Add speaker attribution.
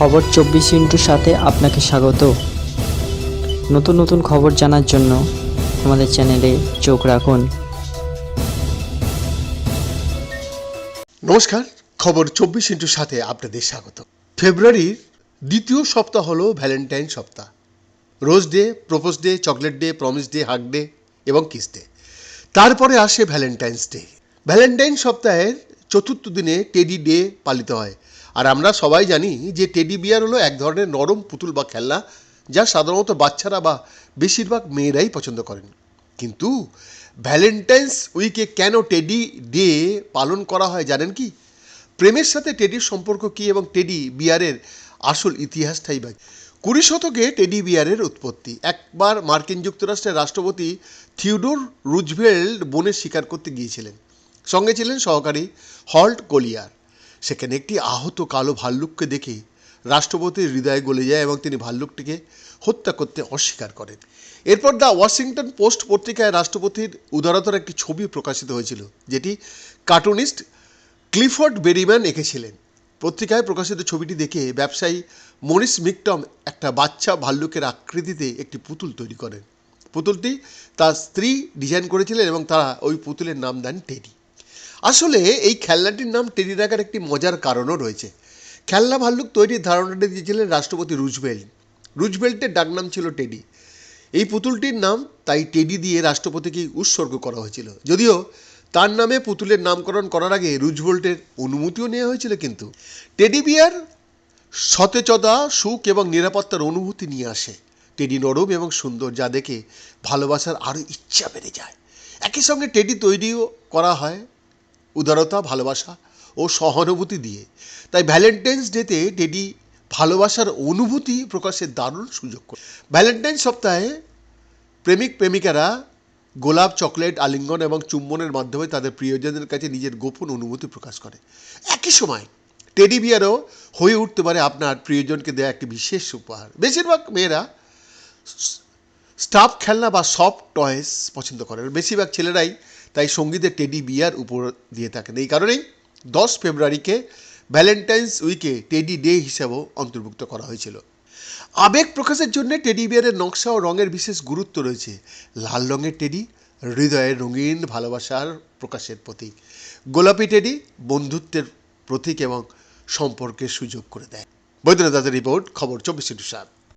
Speaker 1: খবর চব্বিশ ইন্টুর সাথে আপনাকে স্বাগত। নতুন নতুন খবর জানার জন্য আমাদের চ্যানেলে চোখ রাখুন।
Speaker 2: নমস্কার, খবর চব্বিশ ইন্টুর সাথে আপনাদের স্বাগত। ফেব্রুয়ারির দ্বিতীয় সপ্তাহ হলো ভ্যালেন্টাইন সপ্তাহ। Rose day, propose day, chocolate day, promise day hug day এবং কিস ডে। তারপরে আসে ভ্যালেন্টাইন্স ডে। ভ্যালেন্টাইন সপ্তাহের চতুর্থ দিনে টেডি ডে পালিত হয়। আর আমরা সবাই জানি যে টেডি বিয়ার হলো এক ধরনের নরম পুতুল বা খেলনা যা সাধারণত বাচ্চারা বা বেশিরভাগ মেয়েরাই পছন্দ করেন। কিন্তু ভ্যালেন্টাইন্স উইকে কেন টেডি ডে পালন করা হয় জানেন কি? প্রেমের সাথে টেডির সম্পর্ক কী এবং টেডি বিয়ারের আসল ইতিহাসটাই বা কুড়ি শতকে টেডি বিয়ারের উৎপত্তি। একবার মার্কিন যুক্তরাষ্ট্রের রাষ্ট্রপতি থিওডোর রুজভেল্ট বনের শিকার করতে গিয়েছিলেন। সঙ্গে ছিলেন সহকারী হল্ট কোলিয়ার। সেখানে একটি আহত কালো ভাল্লুককে দেখে রাষ্ট্রপতির হৃদয় গলে যায় এবং তিনি ভাল্লুকটিকে হত্যা করতে অস্বীকার করেন। এরপর দ্য ওয়াশিংটন পোস্ট পত্রিকায় রাষ্ট্রপতির উদারতার একটি ছবি প্রকাশিত হয়েছিল, যেটি কার্টুনিস্ট ক্লিফোর্ড বেরিম্যান এঁকেছিলেন। পত্রিকায় প্রকাশিত ছবিটি দেখে ব্যবসায়ী মরিস মিকটম একটা বাচ্চা ভাল্লুকের আকৃতিতে একটি পুতুল তৈরি করেন। পুতুলটি তার স্ত্রী ডিজাইন করেছিলেন এবং তারা ওই পুতুলের নাম দেন টেডি। আসলে এই খেলনাটির নাম টেডি রাখার একটি মজার কারণও রয়েছে। খেলনা ভাল্লুক তৈরির ধারণাটি দিয়েছিলেন রাষ্ট্রপতি রুজবেল্ট রুজবেল্টের ডাকনাম ছিল টেডি। এই পুতুলটির নাম তাই টেডি দিয়ে রাষ্ট্রপতিকে উৎসর্গ করা হয়েছিল। যদিও তার নামে পুতুলের নামকরণ করার আগে রুজভোল্টের অনুমতিও নেওয়া হয়েছিল কিন্তু টেডি বিয়ার সতেজতা, সুখ এবং নিরাপত্তার অনুভূতি নিয়ে আসে। টেডি নরম এবং সুন্দর, যা দেখে ভালোবাসার আরও ইচ্ছা বেড়ে যায়। একই সঙ্গে টেডি তৈরিও করা হয়। উদারতা, ভালোবাসা ও সহানুভূতি দিয়ে। তাই ভ্যালেন্টাইন্স ডেতে টেডি ভালোবাসার অনুভূতি প্রকাশের দারুণ সুযোগ করে। ভ্যালেন্টাইন সপ্তাহে প্রেমিক, প্রেমিকারা গোলাপ, চকলেট, আলিঙ্গন এবং চুম্বনের মাধ্যমে তাদের প্রিয়জনের কাছে নিজের গোপন অনুভূতি প্রকাশ করে। একই সময় টেডি বিয়ারও হয়ে উঠতে পারে আপনার প্রিয়জনকে দেওয়া একটি বিশেষ উপহার। বেশিরভাগ মেয়েরা স্টাফ খেলনা বা সফট টয়েস পছন্দ করেন বেশিরভাগ ছেলেরাই তাই সঙ্গীতের টেডি বিয়ার উপর দিয়ে থাকেন। এই কারণেই দশ ফেব্রুয়ারিকে ভ্যালেন্টাইন্স উইকে টেডি ডে হিসেবেও অন্তর্ভুক্ত করা হয়েছিল। আবেগ প্রকাশের জন্য টেডি বিয়ারের নকশা ও রঙের বিশেষ গুরুত্ব রয়েছে। লাল রঙের টেডি হৃদয়ের রঙিন ভালোবাসার প্রকাশের প্রতীক। গোলাপি টেডি, বন্ধুত্বের প্রতীক এবং সম্পর্কের সুযোগ করে দেয়। বৈদ্যনাথ দাসের রিপোর্ট, খবর চব্বিশ সাত।